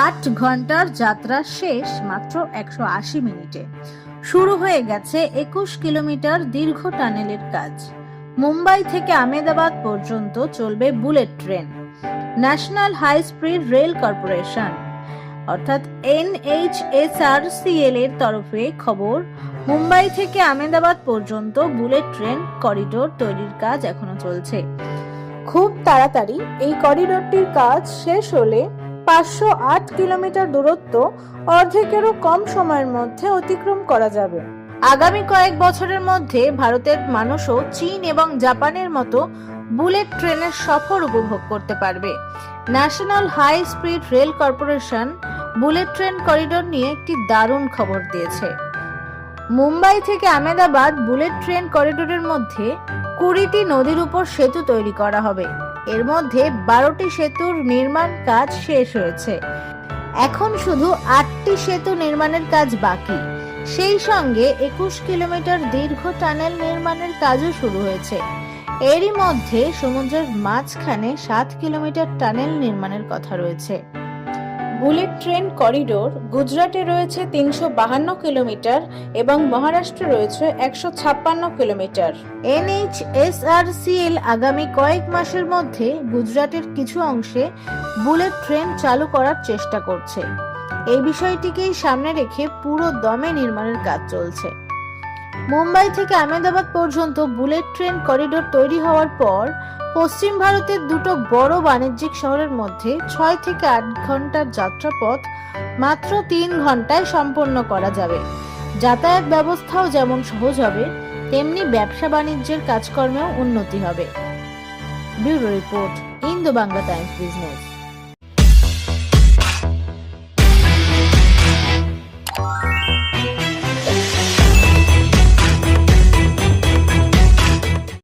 আট ঘণ্টার যাত্রা শেষ মাত্র একশো আশি মিনিটে। শুরু হয়ে গেছে একুশ কিলোমিটার দীর্ঘ টানেলের কাজ। মুম্বাই থেকে আমেদাবাদ পর্যন্ত চলবে bullet train. National high speed rail corporation, অর্থাৎ এনএইচএসআরসিএল এর তরফে খবর। মুম্বাই থেকে আমেদাবাদ পর্যন্ত বুলেট ট্রেন করিডোর তৈরির কাজ এখনও চলছে। খুব তাড়াতাড়ি এই করিডোরটির কাজ শেষ হলে পাঁচশো আট কিলোমিটার দূরত্ব অর্ধেকেরও কম সময়ের মধ্যে অতিক্রম করা যাবে। আগামী কয়েক বছরের মধ্যে ভারতের মানুষও চীন এবং জাপানের মতো বুলেট ট্রেনের সফর উপভোগ করতে পারবে। National high speed rail corporation bullet train corridor নিয়ে একটি দারুণ খবর দিয়েছে। মুম্বাই থেকে আহমেদাবাদ বুলেট ট্রেন করিডোরের মধ্যে কুড়িটি নদীর উপর সেতু তৈরি করা হবে। এর মধ্যে বারোটি সেতুর নির্মাণ কাজ শেষ হয়েছে। এখন শুধু আটটি সেতু নির্মাণের কাজ বাকি। সেই সঙ্গে একুশ কিলোমিটার দীর্ঘ টানেল নির্মাণের কাজও শুরু হয়েছে। এরই মধ্যে সমুদ্রের মাঝখানে সাত কিলোমিটার টানেল নির্মাণের কথা রয়েছে। বুলেট ট্রেন করিডোর গুজরাটে রয়েছে তিনশো বাহান্ন কিলোমিটার এবং মহারাষ্ট্রে রয়েছে একশো ছাপ্পান্ন কিলোমিটার। এনএইচএসআরসিএল আগামী কয়েক মাসের মধ্যে গুজরাটের কিছু অংশে বুলেট ট্রেন চালু করার চেষ্টা করছে। এই বিষয়টিকেই সামনে রেখে পুরো দমে নির্মাণের কাজ চলছে। মুম্বাই থেকে আহমেদাবাদ পর্যন্ত বুলেট ট্রেন করিডোর তৈরি হওয়ার পর পশ্চিম ভারতের দুটো বড় বাণিজ্যিক শহরের মধ্যে ছয় থেকে আট ঘণ্টার যাত্রাপথ মাত্র তিন ঘন্টায় সম্পন্ন করা যাবে। যাতায়াত ব্যবস্থাও যেমন সহজ হবে, তেমনি ব্যবসা বাণিজ্যের কাজকর্মেও উন্নতি হবে। Bureau report Indo Bangla Times Business.